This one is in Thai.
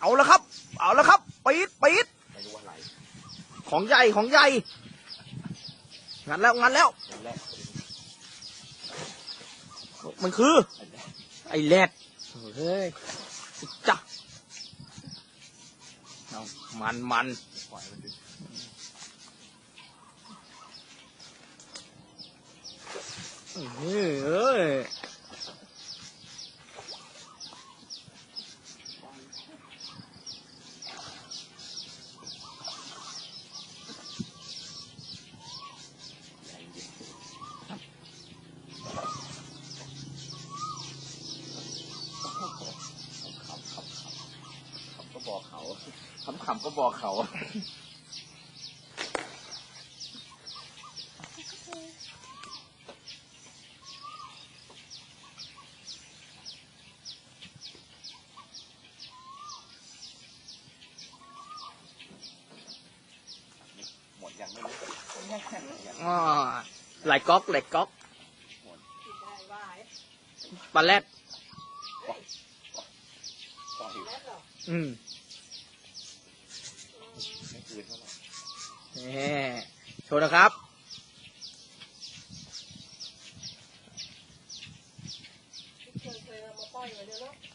เอาละครับ เอาละครับปีดปีดไม่รู้อะไรของใหญ่ของใหญ่งันแล้วงันแล้วอันแรกมันคือ ไอ้แรดเฮ้ยจ้ะเอามันมันปล่อยมันดูเฮ้ยเอ้ย ใจเย็นขำขำขำขำก็ บอกเขาขำขำก็บอกเขาหมดยังไม่รู้อ่าไหลก๊อกไหลก๊อกปลาแรดปล่ นี่โชว์นะครับ เคยเคยมาป้อยไว้เลยเนะ